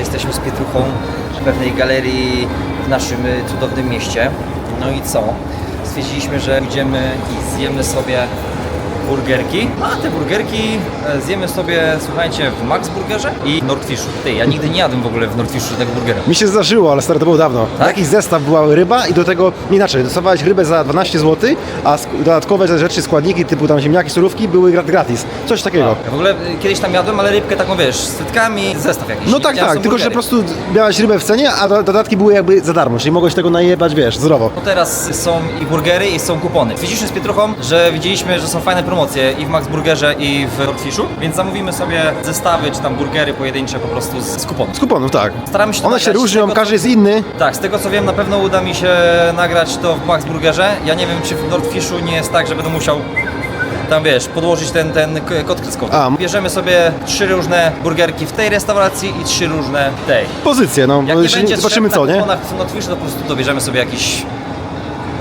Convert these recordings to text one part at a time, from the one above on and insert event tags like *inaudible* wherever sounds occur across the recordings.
jesteśmy z Pietruchą w pewnej galerii w naszym y, cudownym mieście. No i co? Stwierdziliśmy, że idziemy i zjemy sobie burgerki. A te burgerki e, zjemy sobie, słuchajcie, w Max Burgerze i Nordfishu. Ty, ja nigdy nie jadłem w ogóle w Nordfishu tego burgera. Mi się zdarzyło, ale stary, to było dawno. Tak? Taki zestaw była ryba i do tego, nie inaczej, dostawałeś rybę za 12 zł, a dodatkowe rzeczy, składniki typu tam ziemniaki, surówki były grat- gratis. Coś takiego. Ja w ogóle y, kiedyś tam jadłem, ale rybkę taką, wiesz, z frytkami, zestaw jakiś. No tak, tak, tylko że po burgery. prostu miałeś rybę w cenie, a do- dodatki były jakby za darmo, czyli mogłeś tego najebać, wiesz, zdrowo. No teraz są i burgery i są kupony. Widzieliśmy z Pietruchą, że widzieliśmy, że są fajne promocje i w Max Burgerze i w Nordfishu, więc zamówimy sobie zestawy czy tam burgery pojedyncze po prostu z, z kuponów. Z kuponów, tak. Staramy się One się nagrać z różnią, tego, każdy jest inny. Tak, z tego co wiem na pewno uda mi się nagrać to w Max Burgerze. Ja nie wiem czy w Nordfishu nie jest tak, że będę musiał tam wiesz, podłożyć ten, ten kod kreskowy. A. Bierzemy sobie trzy różne burgerki w tej restauracji i trzy różne w tej. Pozycje, no, Jak nie będzie zobaczymy co, na nie? kuponach w Nordfishu, to po prostu dobierzemy sobie jakiś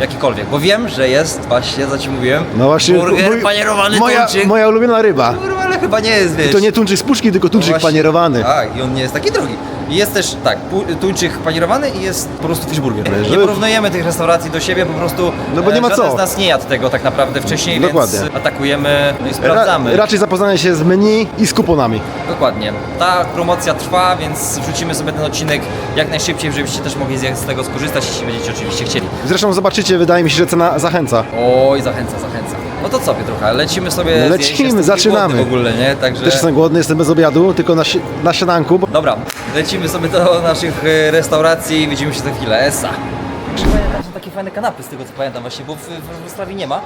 jakikolwiek, bo wiem, że jest właśnie, co ci mówiłem, No właśnie, burger mój- panierowany moja, tuńczyk. moja ulubiona ryba. Kurwa, ale chyba nie jest, wiesz. To nie tuńczyk z puszki, tylko tuńczyk Właśnie- panierowany. Tak, i on nie jest taki drogi. Jest też, tak, tuńczyk panierowany i jest po prostu fishburger. Nie żeby- porównujemy tych restauracji do siebie, po prostu No bo nie e, ma co. z nas nie jadł tego tak naprawdę wcześniej, Dokładnie. więc atakujemy no i Ra, sprawdzamy. raczej zapoznanie się z menu i z kuponami. Dokładnie. Ta promocja trwa, więc wrzucimy sobie ten odcinek jak najszybciej, żebyście też mogli z z tego skorzystać, jeśli będziecie oczywiście chcieli. Zresztą zobaczycie, wydaje mi się, że cena zachęca. Oj, zachęca, zachęca. No to co, Pietrucha, lecimy sobie No lecimy, Jestem zaczynamy. głodny w ogóle, nie? Także... Też jestem głodny, jestem bez obiadu, tylko na, si- na śniadanku. Bo... Dobra, lecimy sobie do naszych e, restauracji i widzimy się za chwilę. Esa. Tam są takie fajne kanapy z tego co pamiętam właśnie, bo w, w Wrocławiu nie ma.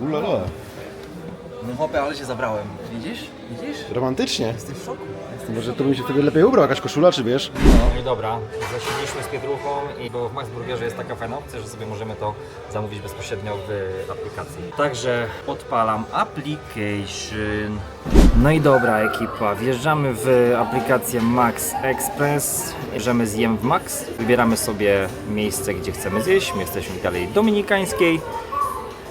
Ulala. No chłopie, ale się zabrałem. Widzisz? Widzisz? Romantycznie. Jesteś w szoku. Może to bym się wtedy lepiej ubrał, jakaś koszula, czy wiesz? No i dobra, zasiedliśmy z Pietruchą i bo w Max Burgerze jest taka fajna opcja, że sobie możemy to zamówić bezpośrednio w aplikacji. Także odpalam application. No i dobra ekipa, wjeżdżamy w aplikację Max Express, bierzemy zjem w Max, wybieramy sobie miejsce, gdzie chcemy zjeść, my jesteśmy w Galerii Dominikańskiej.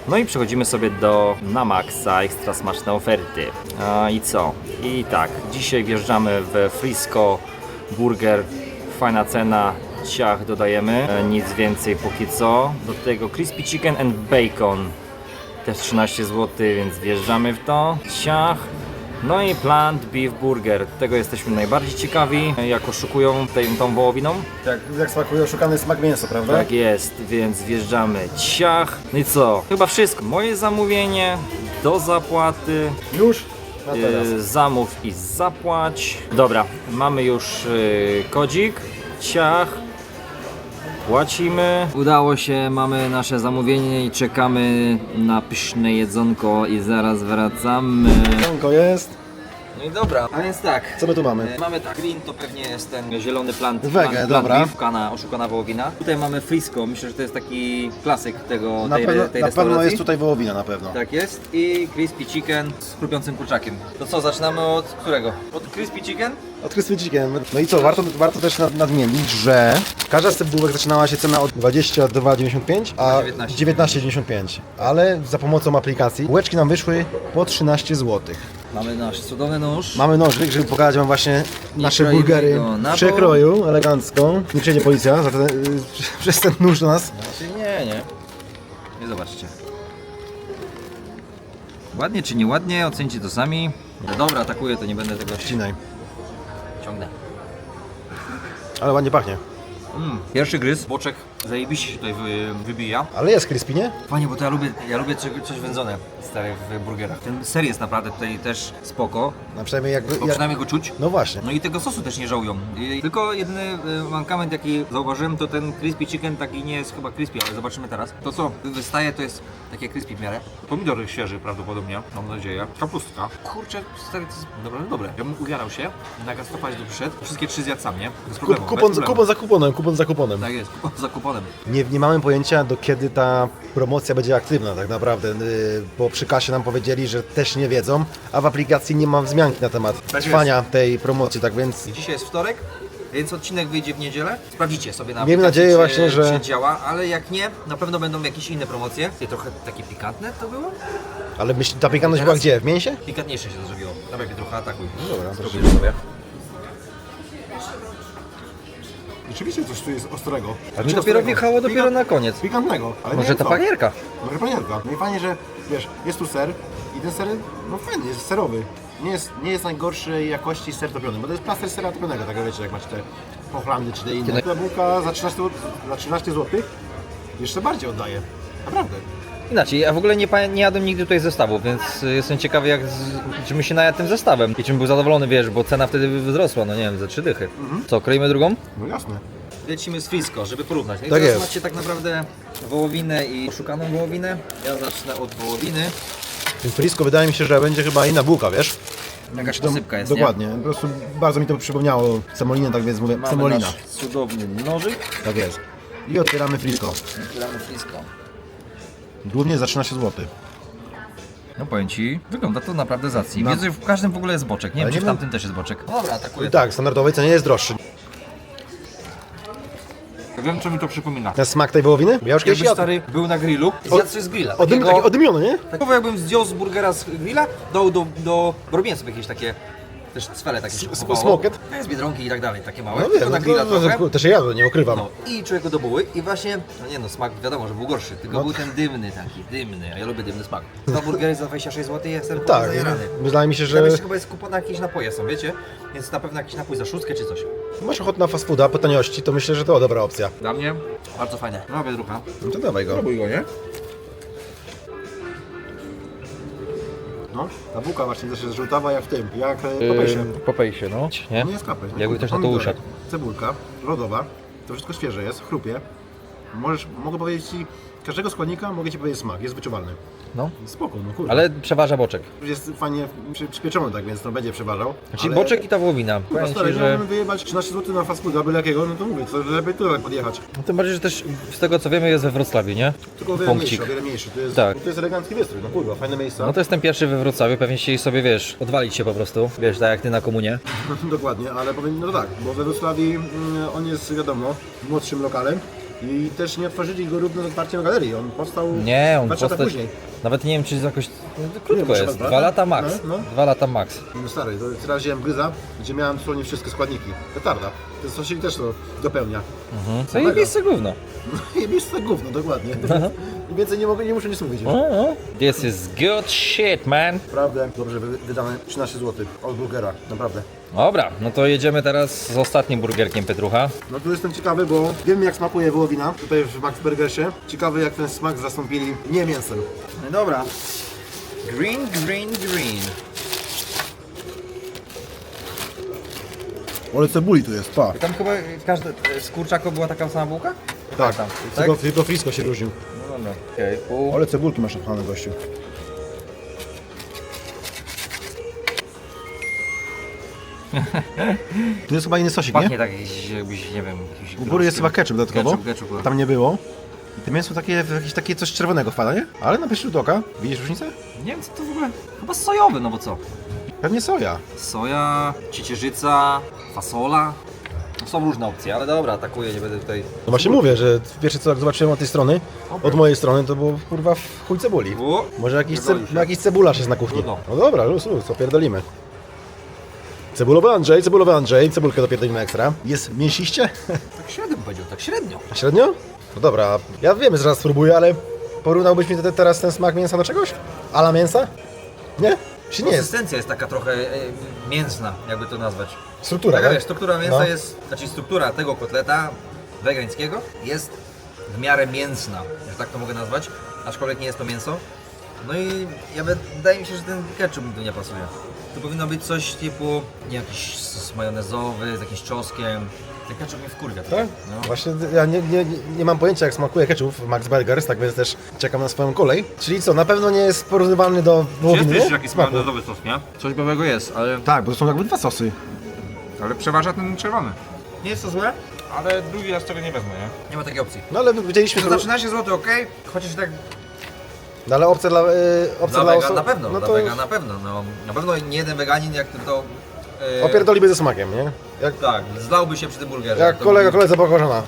No i przechodzimy sobie do na maksa ekstra smaczne oferty. A, I co? I tak, dzisiaj wjeżdżamy w Frisco Burger. Fajna cena, ciach dodajemy. E, Nic więcej póki co. Do tego Crispy Chicken and Bacon. Też 13 zł, więc wjeżdżamy w to. Ciach. No i Plant Beef Burger. Tego jesteśmy najbardziej ciekawi, jak oszukują tej, tą wołowiną. Jak, jak smakuje oszukany smak mięsa, prawda? Tak jest, więc wjeżdżamy ciach. No i co? Chyba wszystko. Moje zamówienie do zapłaty. Już? Teraz. Yy, zamów i zapłać. Dobra, mamy już yy, kodzik. Ciach. Płacimy. Udało się, mamy nasze zamówienie i czekamy na pyszne jedzonko i zaraz wracamy. Jedzonko jest. No i dobra, a więc tak. Co my tu mamy? E, Mamy tak, green to pewnie jest ten zielony plant. Wege, plant, dobra. Plant beef, oszukana, oszukana wołowina. Tutaj mamy frisco, myślę, że to jest taki klasyk tego, Na, tej, pewno, tej na restauracji. pewno jest tutaj wołowina, na pewno. Tak jest. I crispy chicken z chrupiącym kurczakiem. To co, zaczynamy od którego? Od crispy chicken? Od Crispy Chicken. No i co, warto, warto też nad- nadmienić, że każda z tych bułek zaczynała się cena od 22,95, a 19. 19,95. Ale za pomocą aplikacji bułeczki nam wyszły po 13 zł. Mamy nasz cudowny nóż. Mamy nożyk, żeby pokazać Wam właśnie nasze kroimy burgery go na w przekroju, elegancko. Nie przyjdzie policja za ten, y, *laughs* przez ten nóż do nas. Znaczy nie, nie. Nie zobaczcie. Ładnie czy nieładnie, ocencie to sami. No Dobra, atakuję, to nie będę tego Wcinaj. ciągnę. Ale ładnie pachnie. Mm. Pierwszy gryz, boczek zajebiście się tutaj wy, wybija. Ale jest crispy, nie? Panie, bo to ja lubię, ja lubię coś, coś wędzone stare w burgerach. Ten ser jest naprawdę tutaj też spoko, No przynajmniej jakby... bo Jak... przynajmniej go czuć. No właśnie. No i tego sosu też nie żałują. I tylko jedyny y, mankament jaki zauważyłem to ten crispy chicken taki nie jest chyba crispy, ale zobaczymy teraz. To co wystaje to jest takie crispy w miarę. Pomidory świeży prawdopodobnie, mam nadzieję. Kapustka. Kurczę, stary, to jest dobre, dobre. Ja bym ujarał się, na gastropaść do przyszedł, wszystkie trzy zjadł sam, nie? Bez problemu, kupon, bez problemu. kupon za kuponem, kupon za kuponem. Tak jest, kupon za kuponem. Nie, nie mamy pojęcia do kiedy ta promocja będzie aktywna tak naprawdę, yy, bo przy kasie nam powiedzieli, że też nie wiedzą, a w aplikacji nie ma wzmianki na temat Tak trwania tej promocji, tak więc dzisiaj jest wtorek, Więc odcinek wyjdzie w niedzielę. Sprawdzicie sobie na Miejmy nadzieję czy, właśnie, że- czy działa, ale jak nie, na pewno będą jakieś inne promocje. Trochę takie pikantne to było? Ale myśl, ta piekanność była gdzie? W mięsie? Pikantniejsze się to zrobiło. Dawaj Pietrucha, atakuj. No dobra, Spróbujesz sobie. Rzeczywiście coś tu jest ostrego. Ale Mi to dopiero wjechało dopiero na koniec. Pikantnego. Ale Może wiem ta co. panierka? Może panierka. No i fajnie, że wiesz, jest tu ser i ten ser, no fajny, jest serowy. Nie jest, nie jest najgorszej jakości ser topiony, bo to jest plaster sera topionego, tak jak wiecie, jak macie te Hochlandy czy te inne. Kiedy- Ta bułka za 13, za 13 zł jeszcze bardziej oddaje. Naprawdę. Inaczej, ja w ogóle nie, pa- nie jadłem nigdy tutaj zestawu, więc y, jestem ciekawy jak z, czym się najadł tym zestawem i czym był zadowolony, wiesz, bo cena wtedy wzrosła, no nie wiem, ze trzy dychy. Co, kroimy drugą? No jasne. Lecimy z Frisco, żeby porównać. No i Tak teraz jest. macie tak naprawdę wołowinę i oszukaną wołowinę. Ja zacznę od wołowiny. Tym frisco wydaje mi się, że będzie chyba inna bułka, wiesz? Jakaś Dom- posypka jest, Dokładnie. Po prostu bardzo mi to przypomniało semolinę, tak więc mówię, nie? Mamy semolina. nasz cudowny nożyk. Tak jest. I otwieramy frisco. Otwieramy Frisco. Głównie za 13 zł. No powiem Ci, wygląda to naprawdę zacnie. No. Wiedzę, w każdym w ogóle jest boczek. Nie Ale wiem, czy w tamtym też jest boczek. No dobra, atakuję. Tak, standardowej cenie jest droższy. Wiem, co mi to przypomina. Ten smak tej wołowiny? Ja już kiedyś Jakby stary był na grillu, zjadł coś z grilla. Odym, takiego- taki oddymiony, nie? Takowo jakbym zdjął z burgera z grilla, dał do, do... bo robiłem sobie jakieś takie też cwele takie się kupowało. smoket? Z Biedronki i tak dalej, takie małe. No wiem, na no, grilla to, trochę. to, też jadłem, nie ukrywam. No i człowieku do buły i właśnie, no nie no, smak wiadomo, że był gorszy, tylko No. był ten dymny taki, dymny, a ja lubię dymny smak. *laughs* Dwa burgery za 26 zł jestem Tak, zajrany. wydaje mi się, Tam że jeszcze chyba jest kupon na jakieś napoje są, wiecie? Więc na pewno jakiś napój za szóstkę czy coś. masz ochotę na fast fooda po taniości, to myślę, że to dobra opcja. Dla mnie bardzo fajne. No Biedrucha. No to dawaj go. go, nie? No, ta bułka właśnie też jest żółtawa jak w tym, jak e, popejsie. Popejsie, no. Nie? Nie jest kapeć. no Jakby ktoś na to usiadł. Cebulka, lodowa, to wszystko świeże jest, chrupie. Możesz, mogę powiedzieć Ci, każdego składnika mogę Ci powiedzieć smak, jest wyczuwalny. No. Spoko, no kurde. Ale przeważa boczek. Jest fajnie przy, przypieczony tak, więc to będzie przeważał. Czyli ale... boczek i ta wołowina. Kurwa, Powiem stary, ci, że... że... wyjebać 13 zł na fast fooda byle jakiego, no to mówię, to lepiej tutaj podjechać. No tym bardziej, że też z tego co wiemy jest we Wrocławiu, nie? Tylko o wiele Punkcik. mniejszy, o wiele mniejszy. To jest, Tak. to jest elegancki wystrój, no kurwa, fajne miejsca. No to jest ten pierwszy we Wrocławiu, pewnie chcieli sobie, wiesz, odwalić się po prostu, wiesz, tak jak ty na komunie. *laughs* Dokładnie, ale powiem, no tak, bo we Wrocławiu mm, on jest, wiadomo, młodszym lokalem i też nie otworzyli go równo z otwarciem galerii. On powstał Nie, on dwa lata postać... później. Nawet nie wiem, czy jest jakoś... No, to Nie krótko jest, dwa dwa lata max. No, no. Dwa lata max. No stary, to teraz wziąłem gryza, gdzie miałem dosłownie wszystkie składniki. Petarda. Ten sosik też to dopełnia. Mhm. Co i miejsce gówno. No i miejsce gówno, dokładnie. I więcej nie mogę, nie muszę nic mówić. This is good shit, man. Naprawdę dobrze wy- wydane 13 zł od burgera, naprawdę. Dobra, no to jedziemy teraz z ostatnim burgerkiem Petrucha. No tu jestem ciekawy, bo wiem jak smakuje wołowina tutaj w Max Burgersie. Ciekawy jak ten smak zastąpili nie mięsem. No dobra. Green, green, green. Ale cebuli tu jest, pa. Tam chyba każda z kurczaka była taka sama bułka? Tak, tam. tylko, tylko Frisco się różnił. No dobra. Okej, pół. Ale cebulki masz napchane gościu. *laughs* Tu jest chyba inny sosik, Pachnie nie? tak jakiś, jakbyś, nie wiem, jakiś U góry jest chyba ketchup dodatkowo. Ketchup, ketchup, no. Tam nie było. I te mięso takie, jakieś takie coś czerwonego wpada, nie? Ale na pierwszy rzut oka, widzisz różnicę? Nie wiem co to w ogóle. Chyba sojowy, no bo co? Pewnie soja. Soja, ciecierzyca, fasola. No są różne opcje, ale dobra, atakuję, nie będę tutaj... No właśnie mówię, że pierwsze co jak zobaczyłem od tej strony, od mojej strony, to było kurwa w chuj cebuli. O, Może jakiś, Pierdoli ce, się. jakiś cebularz jest na kuchni. Trudno. No dobra, luz, luz, opierdolimy. Cebulowy Andrzej, cebulowy Andrzej, cebulkę dopierdolimy ekstra. Jest mięsiście? *laughs* tak średnio bym powiedział, tak średnio. Średnio? No dobra, ja wiem, że zaraz spróbuję, ale porównałbyś mi te- teraz ten smak mięsa do czegoś? Ala mięsa? Nie? Czy nie jest? Konsystencja jest taka trochę e, mięsna, jakby to nazwać. Struktura, Taka tak? wiesz, struktura mięsa No. jest, znaczy struktura tego kotleta wegańskiego jest w miarę mięsna, że tak to mogę nazwać, aczkolwiek nie jest to mięso. No i ja wy- wydaje mi się, że ten ketchup mi tu nie pasuje. To powinno być coś typu nie jakiś sos majonezowy z jakimś czosnkiem. Ten ketchup mnie wkurwia. Tak? No. Właśnie ja nie, nie, nie mam pojęcia jak smakuje ketchup w Max Burgers, tak więc też czekam na swoją kolej. Czyli co, na pewno nie jest porównywalny do wołowiny? Smaku. sos, nie? Coś nowego jest, ale, Tak, bo to są jakby dwa sosy. Ale przeważa ten czerwony. nie jest to złe. Ale drugi raz tego nie wezmę, nie? Nie ma takiej opcji. No ale widzieliśmy, Za że... 13 zł ok, chociaż tak No ale opcja dla, y, opcja Dla dla wega osób... na pewno, no dla to wega na pewno. No, na pewno nie jeden weganin, jak to e, Opierdoliby ze smakiem, nie? Jak, Tak, zlałby się przy tym burgerze. jak To kolega, koledze bakłażana.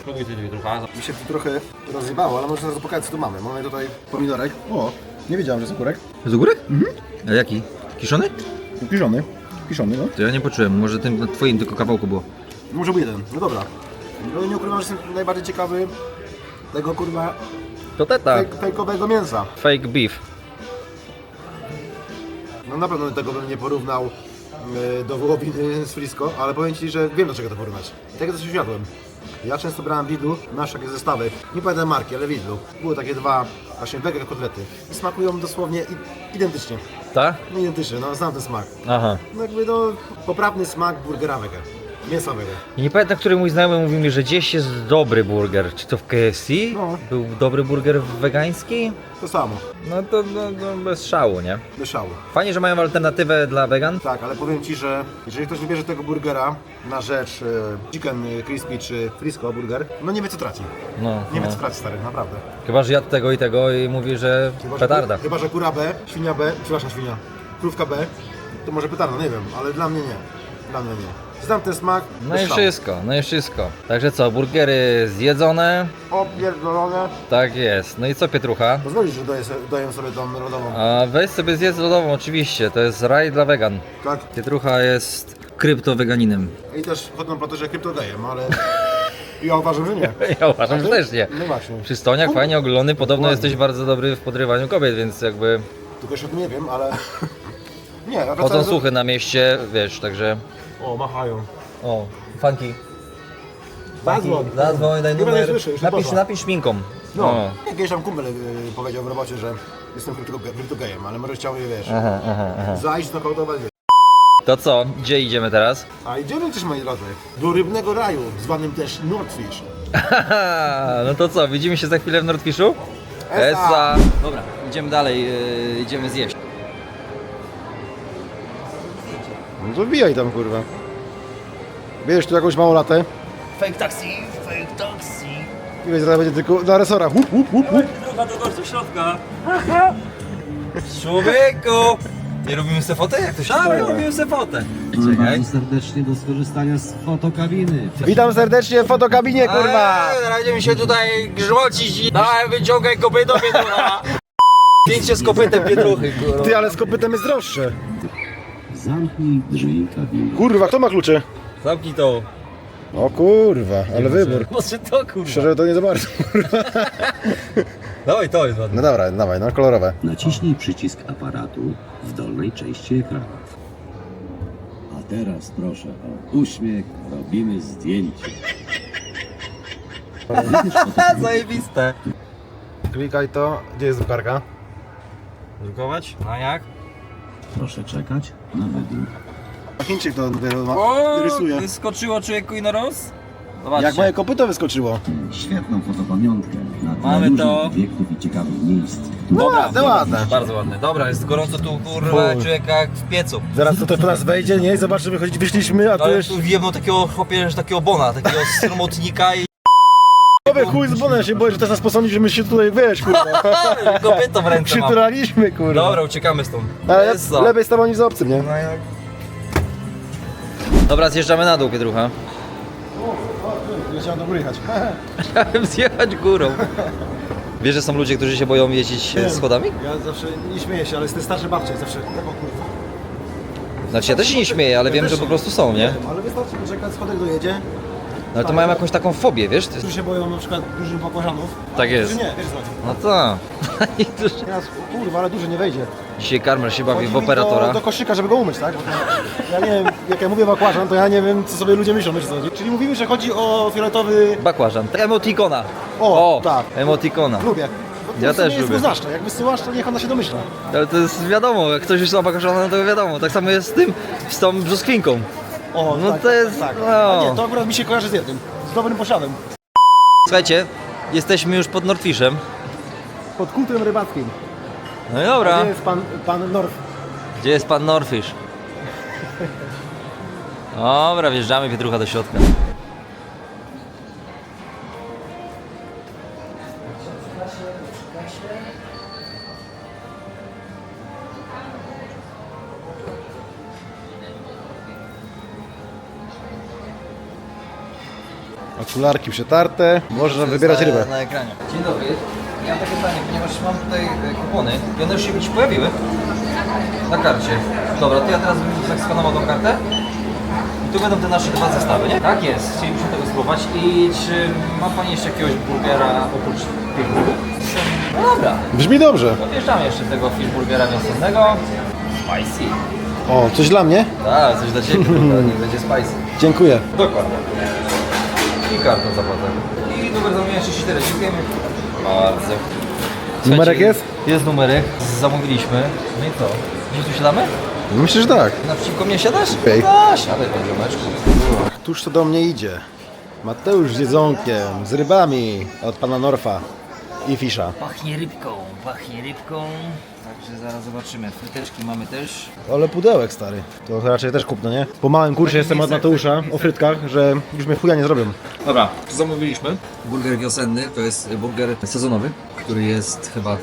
Spróbuj ty trochę. Mi się tu trochę rozjebało, ale może zaraz pokażę co tu mamy. Mamy tutaj pomidorek. O, nie wiedziałem, że jest ogórek. Z ogórek? Mhm. A jaki? Kiszony? Kiszony. Kiszony, no. To ja nie poczułem, może tym na twoim tylko kawałku było. Może był jeden, no dobra. No nie ukrywam, że jestem najbardziej ciekawy tego kurwa To teta. fake, fejkowego mięsa. Fake beef. No na pewno tego bym nie porównał e, do wołowiny z Frisco, ale powiem Ci, że wiem do czego to porównać. Tego też światłem. Ja często brałem w Lidlu nasze takie zestawy, nie pamiętam marki, ale w Lidlu. Były takie dwa właśnie wege kotlety i smakują dosłownie i- identycznie. Tak? No identycznie, no znam ten smak. Aha. No jakby no poprawny smak burgera wege, mięsa wege. I nie pamiętam, który mój znajomy mówił mi, że gdzieś jest dobry burger. Czy to w KFC? No. Był dobry burger wegański? To samo, No to no, no, bez szału, nie? bez szału. Fajnie, że mają alternatywę dla wegan. Tak, ale powiem Ci, że jeżeli ktoś wybierze tego burgera na rzecz e, chicken crispy czy frisco burger, no nie wie co traci. No, Nie wie no. co traci stary, naprawdę. Chyba, że jadł tego i tego i mówi, że że, petarda. chyba, że kura B, świnia B, przepraszam świnia, krówka B, to może petarda, nie wiem, ale dla mnie nie. Dla mnie nie. Znam ten smak. No i wszystko, no i wszystko. Także co, burgery zjedzone, Opierdolone. tak jest. No i co Pietrucha? Pozwolisz, że se- daję sobie tą lodową. A weź sobie zjedz lodową oczywiście, to jest raj dla wegan. Tak. Pietrucha jest kryptoweganinem. I też chodzą po to, że kryptogejem, ale *laughs* ja uważam, że nie. *laughs* Ja uważam, że też nie. No właśnie. Przystojniak, fajnie ogolony, podobno jesteś bardzo dobry w podrywaniu kobiet, więc jakby Tylko tym nie wiem, ale... *laughs* Nie, a chodzą do- słuchy na mieście, wiesz, także... O, machają. O, funky. Zadzwoń. Zadzwoń, daj Chyba nie numer. już Napisz, poszła. napisz szminką. No, O. jakiś tam kumpel y, powiedział w robocie, że jestem kryptoge- kryptogejem, ale może chciał je, wiesz, Aha, aha, aha. zajść, wiesz. To co, gdzie idziemy teraz? A idziemy też, moi drodzy, do rybnego raju, zwanym też Nordfish. Haha, no to co, widzimy się za chwilę w Nordfishu? Esa! Dobra, idziemy dalej, yy, idziemy zjeść. No to wbijaj tam, kurwa. Bierzesz tu jakąś małą latę Fake taxi, fake taxi. i weź zaraz będzie tylko na resorach. Łup, łup, łup, łup. Druga do gorszy środka. Człowieku! Nie robimy sobie fotę? Jak to się Tak, robimy sobie fotę. Czekaj. Bardzo serdecznie do skorzystania z fotokabiny. Witam serdecznie w fotokabinie, kurwa. Eee, Będziemy się tutaj grzmocić. Dawaj, wyciągaj kopyto, Pietrucha. *laughs* Zdjęcie z kopytem Pietruchy, kurwa. Ty, ale z kopytem jest droższe. Zamknij drzwi kabiny. Kurwa, kto ma klucze? Zamknij to. O kurwa, ale wybór. Może to, kurwa. Szczerze to nie za bardzo. *laughs* Dawaj, to jest ładne. No dobra, dawaj, no kolorowe. Naciśnij przycisk aparatu w dolnej części ekranu. A teraz proszę o uśmiech, robimy zdjęcie. Wybierz fotokabinę. *laughs* Zajebiste. Klikaj to. Gdzie jest drukarka? Drukować? No jak? Proszę czekać na wybór. Chińczyk to dopiero ma- rysuje. wyskoczyło człowieku i na roz? Zobaczcie. Jak moje kopyto wyskoczyło. Świetną fotopamiątkę na tle Mamy to. obiektów i ciekawych miejsc. No ładne, ładne. Bardzo ładne. Dobra, jest gorąco tu, kurwa, Chuj. człowiek jak w piecu. Zaraz po nas wejdzie, nie? Zobaczymy, choć wyszliśmy, a tu Ale jeszcze... tu wjebną takiego chłopie, że takiego bona, takiego stromotnika i Powie chuj z bonem się boję, że też nas posądzi, że my się tutaj, wiesz, kurwa. *laughs* kopyto w ręce mam. Przyturaliśmy, kurwa. Dobra, uciekamy stąd. Ale Jest co? lepiej z tobą niż z obcym, nie? No jak? Dobra, zjeżdżamy na dół, Pietrucha. *laughs* Ja chciałem do góry jechać. Chciałem zjechać górą. Wiesz, że są ludzie, którzy się boją jeździć e, schodami? Ja zawsze nie śmieję się, ale z tej starszej babci zawsze tak o kurwa. Znaczy ja też się nie śmieję, ale wiem, że po prostu są, nie? Ale wystarczy poczekać, schodek dojedzie. No ale to mają jakąś taką fobię, wiesz? Jest- Którzy się boją na przykład dużych bakłażanów. Tak jest. Nie, wiesz co chodzi. No to. *laughs* I duży- Teraz, kurwa, ale duży nie wejdzie. Dzisiaj Karmel się bawi Chodzi w mi operatora. Do, do koszyka, żeby go umyć, tak? Bo to, ja nie wiem, jak ja mówię bakłażan, to ja nie wiem, co sobie ludzie myślą, wiesz co chodzi. Czyli mówimy, że chodzi o fioletowy... Bakłażan. Emotikona. O, tak. Emotikona. Lubię. Bo to Ja w sumie też jest lubię. dwuznaczne. Jak wysyłasz, to niech ona się domyśla. Ale to jest wiadomo, jak ktoś już ma bakłażana, no to wiadomo. Tak samo jest z tym, z tą brzoskwinką. O, No tak, to jest- Tak. no. A nie, to akurat mi się kojarzy z jednym. Z dobrym posiadem. Słuchajcie, jesteśmy już pod Nordfishem. Pod kultem rybackim. No i dobra. Gdzie jest pan, pan Norf? Gdzie jest pan Norfish? *laughs* Dobra, wjeżdżamy Pietrucha do środka. Okularki przetarte, można wybierać rybę. Na ekranie. Dzień dobry. Ja mam takie pytanie, ponieważ mam tutaj e, kupony i one już się ci pojawiły na karcie. Dobra, to ja teraz bym tak skanował tą kartę. I tu będą te nasze dwa zestawy, nie? Tak jest, chcielibyśmy tego spróbować. I czy ma Pani jeszcze jakiegoś burgera oprócz tych dwóch? No dobra, Brzmi dobrze. podjeżdżamy jeszcze tego fish burgera wiosennego. Spicy. O, coś dla mnie? Tak, coś dla Ciebie, *laughs* kurwa, niech będzie spicy. Dziękuję. Dokładnie. I kartą zapłatę. I numer zamówienia 34. Dziękujemy bardzo. Numerek jest? Jest numerek. Zamówiliśmy. No i co? Gdzieś tu siadamy? Myślę, że tak. Naprzeciwko mnie siadasz? Okej. No, siadaj pan ziomeczku. Tuż to do mnie idzie. Mateusz z jedzonkiem, z rybami od pana Norfa i Fisza. Pachnie rybką, pachnie rybką. Także zaraz zobaczymy. Fryteczki mamy też. Ale pudełek stary. To raczej też kupno, nie? Po małym kursie jestem od Mateusza o frytkach, że już mnie chuja nie zrobią. Dobra, co zamówiliśmy? Burger wiosenny to jest burger sezonowy, który jest chyba mm,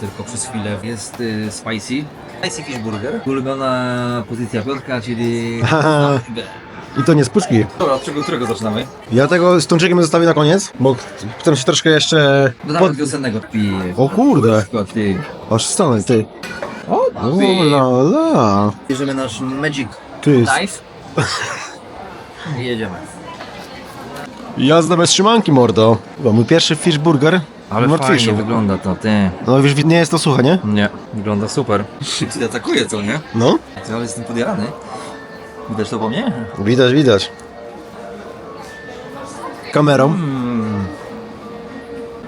tylko przez chwilę. Jest y, spicy. Spicy fish burger. Ulubiona pozycja Piotrka, czyli... *laughs* I to nie z puszki. Dobra, od czego, którego zaczynamy? Ja tego z tączykiem zostawię na koniec, bo chcę się troszkę jeszcze... Dodamy Pod... wiosennego piję. O kurde, Przykład, ty. aż stanę, ty. O, la la. Bierzemy nasz Magic Ty, Knife. I jedziemy. jazda bez trzymanki, mordo. Chyba mój pierwszy fish burger. Ale w fajnie wygląda to, ty. No już nie jest to suche, nie? Nie, wygląda super. *laughs* Ty atakuje, co nie? No, Ty, ale jestem podjarany. Widać to po mnie? widać, widać. Kamerą.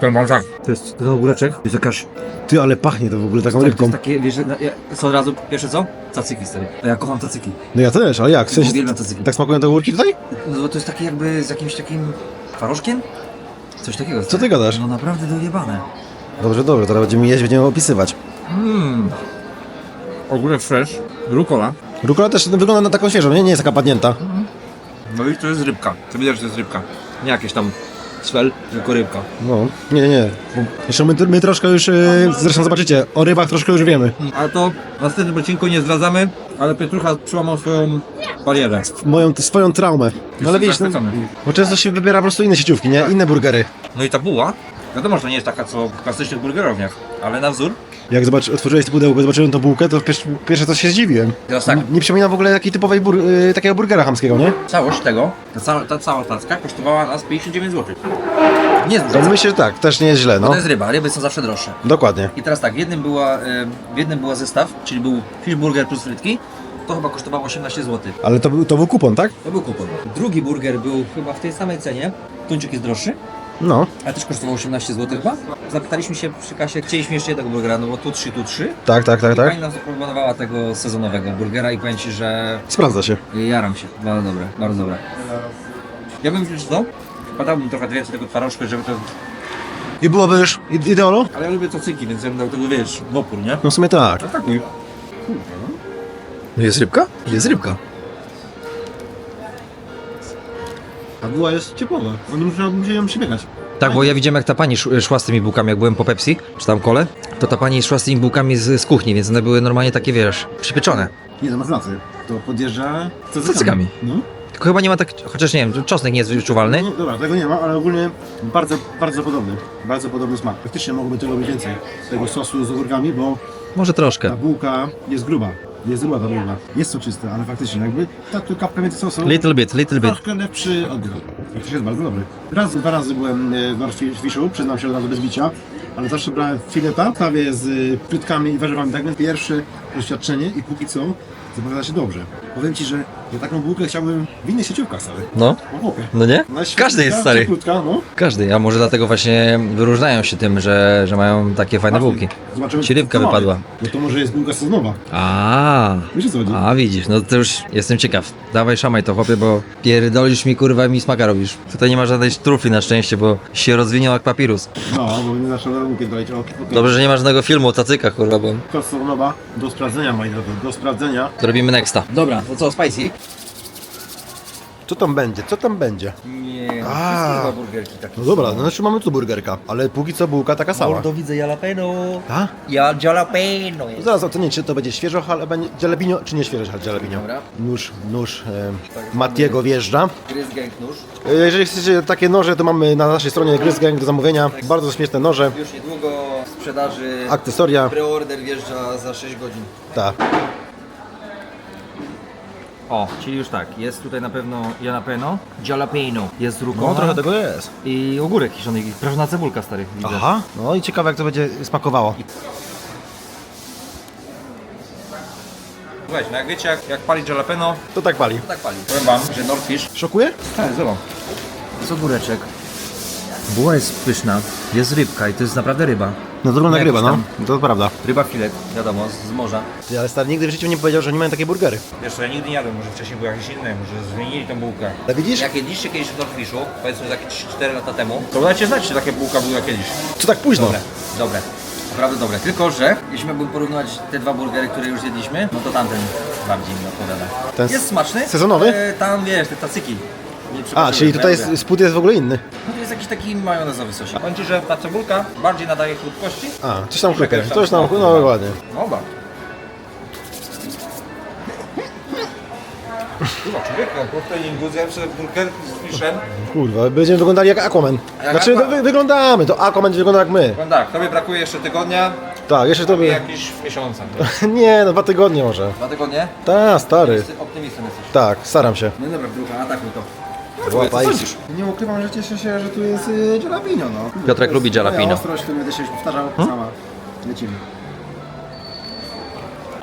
Powiem wam tak. To jest ten ogóreczek. To jest jakaś... Ty, ale pachnie to w ogóle taką To rybką. jest takie, wiesz, że- ja, co od razu, pierwsze co? Cacyki stary. A ja kocham cacyki. No ja też, ale jak? W sensie, Uwielbiam cacyki. tak smakują te ogórki tutaj? No bo to jest takie jakby z jakimś takim twarożkiem? Coś takiego. Co ty gadasz? No naprawdę dojebane. Dobrze, dobrze, teraz będziemy jeść, będziemy opisywać. Mmm. Ogórek fresh, rukola. Rukola też wygląda na taką świeżą, nie? Nie jest taka padnięta. No i to jest rybka. To widać, że to jest rybka. Nie jakieś tam sfel, tylko rybka. No, nie, nie. Jeszcze my, my troszkę już, yy, zresztą zobaczycie, o rybach troszkę już wiemy. Ale to w następnym odcinku nie zdradzamy, ale Pietrucha przełamał swoją barierę. Moją, swoją traumę. No ale wiesz, no, zachwycony. bo często się wybiera po prostu inne sieciówki, nie? Inne burgery. No i ta buła, wiadomo, że to nie jest taka co w klasycznych burgerowniach, ale na wzór. Jak zobacz, otworzyłeś to pudełko, zobaczyłem tą bułkę, to pierwsze, pierwsze co się zdziwiłem. Teraz tak, Nie, przypomina w ogóle jakiej typowej bur, yy, takiego burgera hamskiego, nie? całość tego, ta cała, ta cała tacka kosztowała nas 59 zł. Nie jest myślę, że tak, też nie jest źle, no. To jest ryba, ryby są zawsze droższe. Dokładnie. I teraz tak, w jednym, była, e, w jednym była zestaw, czyli był fish burger plus frytki. To chyba kosztowało 18 zł. Ale to, był- to był kupon, tak? To był kupon. Drugi burger był chyba w tej samej cenie. Tuńczyk jest droższy, No, ale też kosztował 18 zł chyba. Zapytaliśmy się przy kasie, chcieliśmy jeszcze jednego burgera, no bo tu 3, tu 3. tak, tak, tak, I tak. pani nam zaproponowała tego sezonowego burgera i powiem Ci, że Sprawdza się. jaram się. Bardzo dobre, bardzo dobre. Ja bym wziął to, wpadałbym trochę więcej tego twarożka, żeby to... I byłoby już ide- ideolo? Ale ja lubię cacyki, więc ja bym dał tego, wiesz, w opór, nie? No w sumie tak. Atakuj. No jest rybka? Jest rybka. A była jest ciepłowa. On musiał się ją przybiegać. Tak, bo ja widziałem jak ta pani sz- szła z tymi bułkami, jak byłem po Pepsi, czy tam kole, to ta pani szła z tymi bułkami z, z kuchni, więc one były normalnie takie, wiesz, przypieczone. Nie, to masz rację. To podjeżdża z cacykami. No. Tylko chyba nie ma tak, chociaż nie wiem, czosnek nie jest wyczuwalny. no. Dobra, tego nie ma, ale ogólnie bardzo, bardzo podobny. Bardzo podobny smak. Faktycznie mogłoby tego być więcej. Tego sosu z ogórkami, bo Może ta troszkę. bułka jest gruba. Jest ta bułka. Jest soczysta, ale faktycznie jakby ta tu kapka między sosu. Little bit, little bit. Troszkę lepszy odgryw. Faktycznie jest bardzo dobry. Raz, dwa razy byłem e, w Northfishu, przyznam się od razu bez bicia, ale zawsze brałem fileta, prawie z y, frytkami i warzywami. Tak więc pierwsze doświadczenie i póki co zapowiada się dobrze. Powiem Ci, że ja taką bułkę chciałbym w innych sieciówkach stary. No, O chłopie. no nie? Każdy jest stary. Cieplutka, no. Każdy, a może dlatego właśnie wyróżniają się tym, że, że mają takie fajne bułki. Zobaczymy, Ci rybka co mamy. wypadła. Bo to może jest bułka sezonowa. A, Wiesz o co chodzi? a widzisz, no to już jestem ciekaw. Dawaj szamaj to chłopie, bo pierdolisz mi kurwa mi smaka robisz. Tutaj nie ma żadnej trufli na szczęście, bo się rozwiniał jak papirus. No, bo nie zaczął na bułkę dolić. O, o, Dobrze, że nie ma żadnego filmu o cacykach kurwa, bo Bułka sezonowa do sprawdzenia, moi drodzy, do sprawdzenia. to robimy nexta. Dobra, to co, spicy? Co tam będzie? Co tam będzie? Nie, A. wszystkie chyba burgerki takie. No dobra, no znaczy mamy tu burgerka, ale póki co bułka taka sama. Mordo widzę jalapeno. A? Ja jalapeno jest. Zaraz ocenię, czy to będzie świeżo jalapeno, czy nie świeżo jalapeno. Dobra. Nóż, nóż e, Matiego wjeżdża. Gryz gang nóż. E, Jeżeli chcecie takie noże, to mamy na naszej stronie Gryz Gang do zamówienia. Bardzo śmieszne noże, Już niedługo w sprzedaży. akcesoria. Preorder wjeżdża za 6 godzin. Tak. O, czyli już tak, jest tutaj na pewno jalapeno, jalapeno, jest rukowa No trochę tego jest. i ogórek kiszony, i prażona cebulka stary, widzę. Aha. No i ciekawe jak to będzie smakowało. Słuchajcie, no jak wiecie, jak, jak palić jalapeno, To tak pali. To tak pali. powiem wam, że Northfish Szokuje? Tak, zobacz. Jest ogóreczek. Buła jest pyszna, jest rybka i to jest naprawdę ryba. No to wygląda jak ryba, no. tam- To prawda. Ryba filet, wiadomo, z, z morza. Ty, ale stary nigdy w życiu nie powiedział, że nie mają takie burgery. Wiesz, co, ja nigdy nie jadłem, może wcześniej były jakieś inne, może zmienili tą bułkę. Ale widzisz? Jak jedliście kiedyś w Northfishu, powiedzmy za jakieś 4 lata temu, to dajcie znać, czy taka bułka była kiedyś. Co tak późno? Dobre, dobre. Naprawdę dobre. Tylko, że jeśli miałbym porównać te dwa burgery, które już jedliśmy, no to tamten bardziej mi odpowiada. Ten jest smaczny. sezonowy? ale Tam wiesz, te tacyki. A, czyli tutaj ja jest, spód jest w ogóle inny. No to jest jakiś taki majonezowy sosik. Powiem Ci, że ta cebulka bardziej nadaje krótkości. A, coś tam tam Coś tam, smaku, no no. dokładnie. No ba. Kurwa, człowieku, sobie burger z fiszem. Kurwa, będziemy wyglądali jak Aquaman. Jak Znaczy, Aquaman. wy, wyglądamy, to Aquaman wygląda jak my. Powiem tak, tobie brakuje jeszcze tygodnia, Tak, jeszcze to tobie by... jakiś miesiąca. *laughs* Nie, no dwa tygodnie może. Dwa tygodnie? Ta, stary. Jesteś Optymistą jesteś. Tak, staram się. No dobra, druga, atakuj to. Łapaj. Nie ukrywam, że cieszę się, że tu jest y, jalapeno, no. Piotrek lubi jalapeno. ostrość, to będę się już powtarzał sama. Lecimy.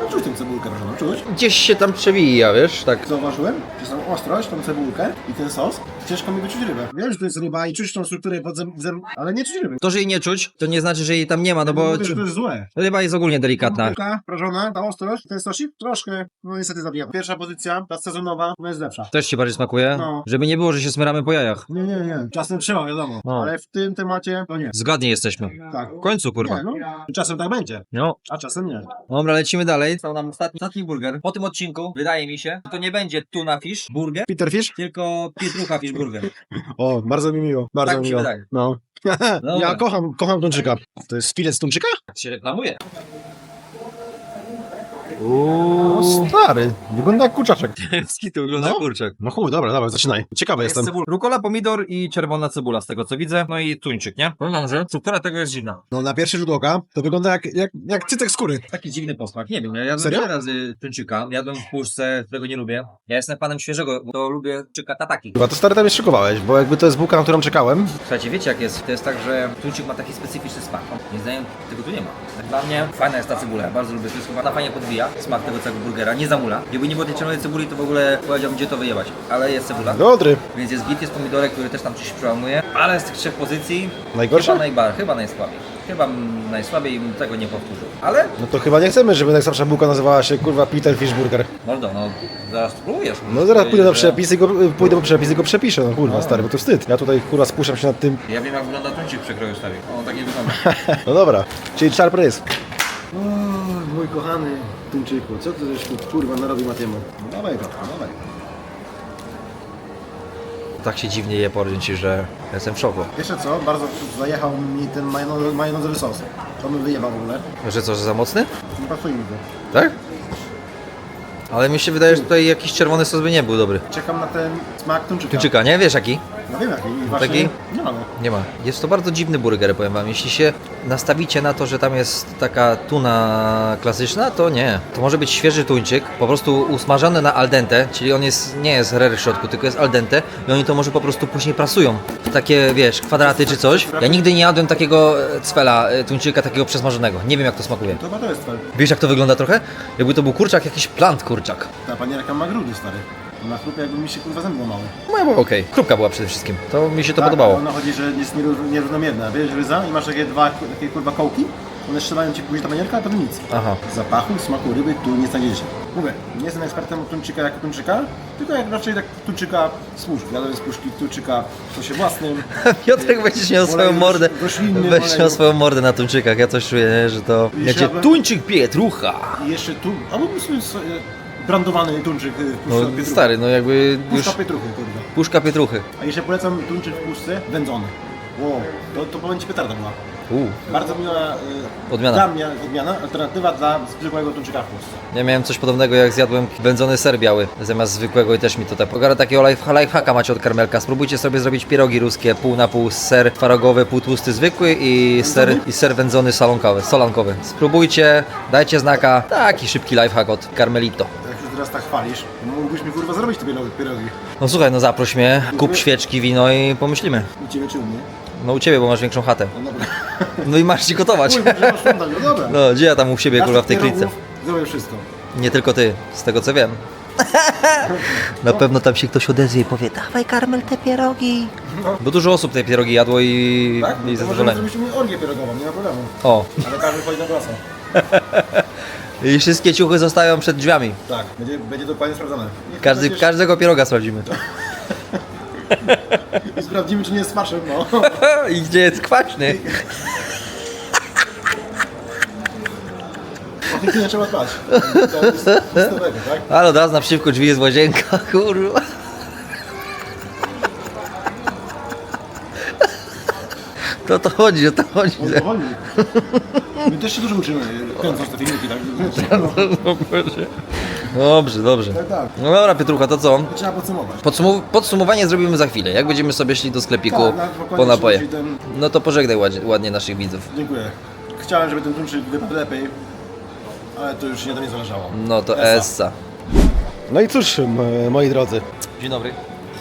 No, Czuć tę cebulkę, proszę, no, czuć. Gdzieś się tam przewija, wiesz, tak. Zauważyłem, że tą ostrość, tą cebulkę i ten sos, ciężko mi wyczuć rybę. Wiem, że to jest ryba i czuć tą strukturę pod zem, zem ale nie czuć ryby. To, że jej nie czuć, to nie znaczy, że jej tam nie ma, no bo Mówię, że to jest złe. ryba jest ogólnie delikatna. Cebulka prażona, ta ostrość, ten sosik troszkę, no niestety zabija. Pierwsza pozycja, ta sezonowa, no jest lepsza. Też ci bardziej smakuje? No. Żeby nie było, że się smyramy po jajach. Nie, nie, nie. Czasem trzeba, wiadomo. No. Ale w tym temacie to nie. Zgodnie jesteśmy. Tak. W końcu, kurwa. Nie, no. Czasem tak będzie, No. a czasem nie. Dobra, lecimy dalej. Stał nam ostatni, ostatni burger. Po tym odcinku, wydaje mi się, to nie będzie tuna fish burger, Peter Fish? tylko pietrucha fish burger. O, bardzo mi miło. Bardzo Tak mi się miło. wydaje. No. *laughs* Dobra. ja kocham, kocham tuńczyka. To jest filet z tuńczyka? Tak się reklamuje. O, stary. Wygląda jak kurczaczek. Skitu wygląda No. kurczak. No chuj, dobra, dobra, zaczynaj. Ciekawy Jest jestem. cebul- rukola, pomidor i czerwona cebula, z tego co widzę. No i tuńczyk, nie? Powiem że struktura tego jest dziwna. No na pierwszy rzut oka to wygląda jak, jak, jak cytek skóry. Taki dziwny posmak. Nie wiem, ja jadłem Serio? wiele razy tuńczyka. Jadłem w puszce, którego nie lubię. Ja jestem panem świeżego, bo lubię tuńczyka tataki. Chyba to stary tam mnie szykowałeś, bo jakby to jest bułka, na którą czekałem. Słuchajcie, wiecie jak jest? To jest tak, że tuńczyk ma taki specyficzny smak. Nie zdaniem tego tu nie ma. Tak dla mnie fajna jest ta cebula, ja bardzo lubię. To jest chyba ta fajnie podbija smak tego całego burgera, nie zamula. Gdyby nie było tej czerwonej cebuli, to w ogóle powiedziałbym, gdzie to wyjebać. Ale jest cebula. Dobry. Więc jest git, jest pomidorek, który też tam coś przełamuje. Ale z tych trzech pozycji Najgorsza? chyba, najbar, chyba najsłabiej. Chyba mm, najsłabiej bym tego nie powtórzył. Ale No to chyba nie chcemy, żeby najsłabsza bułka nazywała się kurwa Peter Fish Burger. mordo, no zaraz spróbujesz. No zaraz pójdę do Że- przepis i go, pójdę po przepis i go przepiszę, no kurwa stary, bo to wstyd. Ja tutaj kurwa spuszczam się nad tym. Ja wiem jak wygląda tuńczyk przekroju stary. On tak nie wygląda. *laughs* No dobra, czyli sharp rys. Mój kochany tuńczyku, co ty żeś tu kurwa narobił Matiemu? No dawaj go, dawaj. tak się dziwnie je, powiem Ci, że jestem w szoku. Jeszcze co, bardzo zajechał mi ten majonezowy, majonezowy sos. To mi wyjebał w ogóle. Że co, że za mocny? Nie pasuje mi to. Tak? Ale mi się wydaje, że tutaj jakiś czerwony sos by nie był dobry. Czekam na ten smak tuńczyka. Tuńczyka, nie? Wiesz jaki? No wiem jaki. i Właśnie? Nie ma. Nie ma. Jest to bardzo dziwny burger, powiem wam. Jeśli się nastawicie na to, że tam jest taka tuna klasyczna, to nie. To może być świeży tuńczyk, po prostu usmażony na al dente, czyli on jest, nie jest rare w środku, tylko jest al dente i oni to może po prostu później prasują w takie, wiesz, kwadraty czy coś. Ja nigdy nie jadłem takiego e, cwela, e, tuńczyka takiego przesmażonego. Nie wiem jak to smakuje. To chyba to jest twel. Wiesz jak to wygląda trochę? Jakby to był kurczak, jakiś plant kurczak. Ta panierka ma grudy stary. Na chlupie jakby mi się kurwa zęby łamały. No było okej. Krupka była przede wszystkim. To mi się to tak, podobało. Ona chodzi, że jest nieró- nierównomierna. Bierzesz ryza i masz takie dwa takie kurwa kołki. One strzelają ci później ta panierka, a potem nic. Aha. Zapachu, smaku ryby tu nie znajdziecie. Mówię, nie jestem ekspertem od tuńczyka jako tuńczyka, tylko jak raczej tak tuńczyka z puszki. Jadłem z puszki tuńczyka w sosie własnym. *laughs* Piotrek będziesz miał swoją Oleju mordę. roślinnym, Będziesz miał oleju. swoją mordę na tuńczykach. Ja coś czuję, nie? że to. I Ja cię żaby- tuńczyk pietrucha. I jeszcze tu, albo mógłbym sobie so- brandowany tuńczyk y, w puszce No pietruchy. stary, no jakby już Puszka pietruchy, kurde. puszka pietruchy. A jeszcze polecam tuńczyk w puszce wędzony. Wow, to, to powiem Ci petarda była. Uu. Bardzo miła y, Odmiana. Dla mnie odmiana, alternatywa dla zwykłego tuńczyka w puszce. Ja miałem coś podobnego jak zjadłem wędzony ser biały zamiast zwykłego i też mi to tak pogara takiego life, lifehacka macie od karmelka. Spróbujcie sobie zrobić pierogi ruskie pół na pół ser twarogowy, pół tłusty zwykły i ser, i ser wędzony salonkowy, solankowy. Spróbujcie, dajcie znaka. Taki szybki lifehack od Carmelito. Teraz tak chwalisz, mógłbyś mi kurwa zrobić te pierogi. pierogi. No słuchaj, no zaproś mnie, kup świeczki, wino i pomyślimy. U Ciebie czy u mnie? No u Ciebie, bo masz większą chatę. No dobra. No i masz ci gotować. Kurwa, że masz szundal, no dobra. No, gdzie ja tam u siebie, kurwa, w tej tych klitce? pierogów Zrobię wszystko. Nie tylko ty, z tego co wiem. *laughs* Na pewno tam się ktoś odezwie i powie, dawaj Karmel te pierogi. Bo dużo osób te pierogi jadło i, Tak? i To możemy zrobić orgię pierogową, nie ma problemu. O, Ale każdy chodzi na glasa. *laughs* i wszystkie ciuchy zostają przed drzwiami. Tak, będzie, będzie dokładnie sprawdzone. Każdy, będziesz- każdego pieroga sprawdzimy. *laughs* I sprawdzimy, czy nie jest faszem, no. *laughs* I gdzie jest kwaśny? *laughs* O tych nie trzeba dbać. To jest tak? Ale od razu naprzeciwko drzwi jest łazienka, kurwa. To to chodzi, o to chodzi. O to chodzi. My też się dużo uczymy, kręcąc te filmiki, tak? *laughs* Dobrze, dobrze. Tak, tak. No dobra, Pietrucha, to co? Trzeba podsumować. Podsum- podsumowanie zrobimy za chwilę. Jak będziemy sobie szli do sklepiku Tak, tak, dokładnie po napoje. ten- No to pożegnaj ładnie, ładnie naszych widzów. Dziękuję. Chciałem, żeby ten tuńczyk wypadł lepiej, ale to już nie do mnie zależało. No to Essa. Essa. No i cóż, m- moi drodzy, Dzień dobry.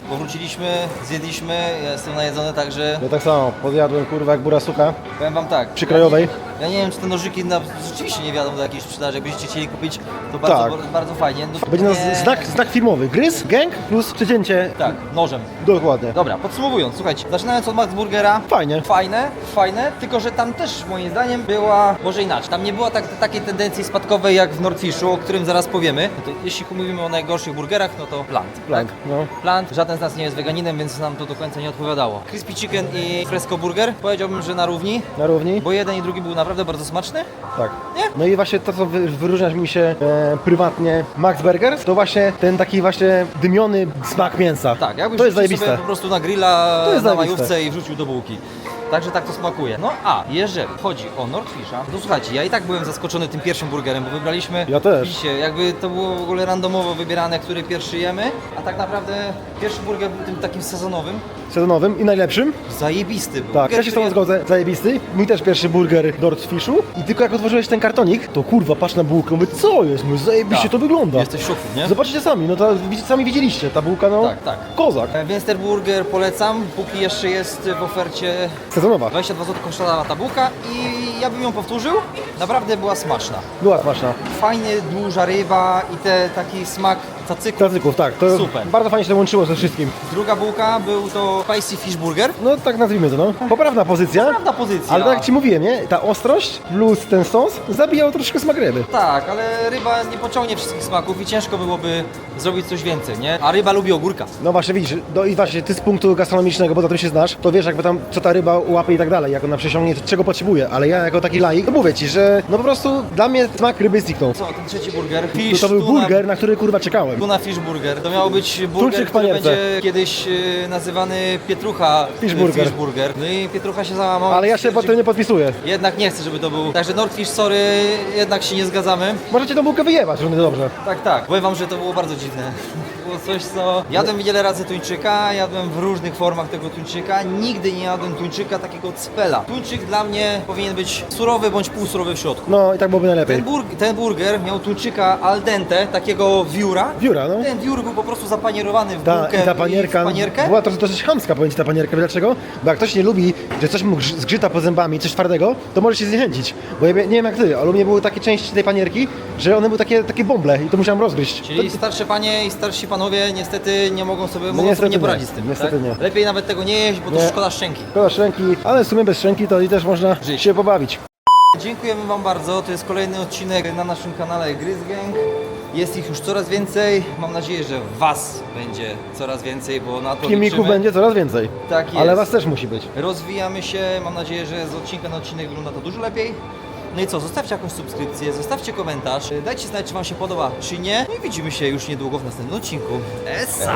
Powróciliśmy, zjedliśmy, ja jestem najedzony, także ja tak samo podjadłem kurwa jak bura suka powiem wam tak. przykrojowej. Ja nie wiem, czy te nożyki na, rzeczywiście nie wiadomo do jakiejś sprzedaży. Jakbyście chcieli kupić, to bardzo, Tak. bardzo, bardzo fajnie. No, Będzie nas nie- znak, znak filmowy, gryz, gang plus przecięcie. Tak, nożem. Dokładnie. Dobra, podsumowując, słuchajcie, zaczynając od Max Burgera. Fajnie. Fajne, fajne, tylko że tam też moim zdaniem była, może inaczej, tam nie było tak, takiej tendencji spadkowej jak w Nordfishu, o którym zaraz powiemy. No to jeśli mówimy o najgorszych burgerach, no to Plant. Plank, Tak? no. Plant, żaden z nas nie jest weganinem, więc nam to do końca nie odpowiadało. Crispy Chicken i Fresco Burger, powiedziałbym, że na równi, Na równi? bo jeden i drugi był naprawdę bardzo smaczny. Tak. Nie? No i właśnie to, co wy, wyróżnia mi się e, prywatnie Max Burgers, to właśnie ten taki właśnie dymiony smak mięsa. Tak, jakbyś to jest wrzucił sobie zajebiste. po prostu na grilla To jest na zajebiste. majówce i wrzucił do bułki. Także tak to smakuje. No a jeżeli chodzi o Nordfisha, to słuchajcie, ja i tak byłem zaskoczony tym pierwszym burgerem, bo wybraliśmy Ja też. Widzicie, jakby to było w ogóle randomowo wybierane, który pierwszy jemy, a tak naprawdę pierwszy burger był tym takim sezonowym. Sezonowym i najlepszym. Zajebisty był. Tak, ja się z tobą zgodzę, zajebisty. Mój też pierwszy burger Nordfishu. I tylko jak otworzyłeś ten kartonik, to kurwa, patrz na bułkę, mówię, co jest? Mówię, zajebiście Tak. to wygląda. Jesteś w szoku, nie? Zobaczcie sami, no to widz- sami widzieliście, ta bułka, no, Tak, tak. kozak. E, Więc ten burger polecam, póki jeszcze jest w ofercie Sezonowa. 22 zł kosztowała ta bułka i ja bym ją powtórzył. Naprawdę była smaczna. Była smaczna. Fajnie, duża ryba i te, taki smak cacyku. Klasyków, tak. To Super. bardzo fajnie się to łączyło ze wszystkim. Druga bułka był to spicy fish burger. No tak nazwijmy to, no. Poprawna pozycja. Prawda pozycja. Ale tak jak Ci mówiłem, nie? Ta ostrość plus ten sos zabijał troszkę smak ryby. Tak, ale ryba nie pociągnie wszystkich smaków i ciężko byłoby zrobić coś więcej, nie? A ryba lubi ogórka. No właśnie widzisz, no i właśnie ty z punktu gastronomicznego, bo za tym się znasz, to wiesz jakby tam co ta ryba łapie i tak dalej, jak ona przesiągnie, czego potrzebuje, ale ja jako taki laik, to mówię Ci, że no po prostu dla mnie smak ryby zniknął. Co, ten trzeci burger? No Fish, to był tuna, burger, na który kurwa czekałem. Tuna fish burger. To miał być burger, Tuńczyk w który panierce. będzie kiedyś e, nazywany Pietrucha Fish e, burger. fish burger. No i Pietrucha się załamał. Ale ja się pod tym nie podpisuję. Jednak nie chcę, żeby to był. Także Nordfish, sorry, jednak się nie zgadzamy. Możecie tą bułkę wyjebać, równie dobrze. Tak, tak. Powiem wam, że to było bardzo dziwne. *laughs* Było coś, co... Jadłem wiele razy tuńczyka, jadłem w różnych formach tego tuńczyka. Nigdy nie jadłem tuńczyka takiego cpela. Tuńczyk dla mnie powinien być surowy bądź półsurowy w środku. No i tak byłoby najlepiej. Ten, burg, ten burger miał tuńczyka al dente, takiego wióra. Wióra, no. Ten wiór był po prostu zapanierowany w Ta, bułkę I ta panierka w panierkę. była to dosyć chamska, powiem Ci ta panierka. Wiesz Dlaczego? Bo jak ktoś nie lubi, że coś mu grz- zgrzyta po zębami, coś twardego, to może się zniechęcić. Bo ja nie wiem jak Ty, ale u mnie były takie części tej panierki, że one były takie, takie bąble i to musiałem rozgryźć. Czyli starsze panie i starsi panowie niestety nie mogą sobie, mogą No niestety sobie nie nie. poradzić z tym. Niestety tak? nie. Lepiej nawet tego nie jeść, bo to Nie. szkoda szczęki. Szkoda szczęki, ale w sumie bez szczęki to i też można Żyć. się pobawić. Dziękujemy Wam bardzo. To jest kolejny odcinek na naszym kanale Gryz Gang. Jest ich już coraz więcej. Mam nadzieję, że Was będzie coraz więcej, bo na to Filmików liczymy. będzie coraz więcej. Tak jest. Ale Was też musi być. Rozwijamy się. Mam nadzieję, że z odcinka na odcinek wygląda to dużo lepiej. No i co, zostawcie jakąś subskrypcję, zostawcie komentarz, dajcie znać, czy Wam się podoba, czy nie. No i widzimy się już niedługo w następnym odcinku. Esa!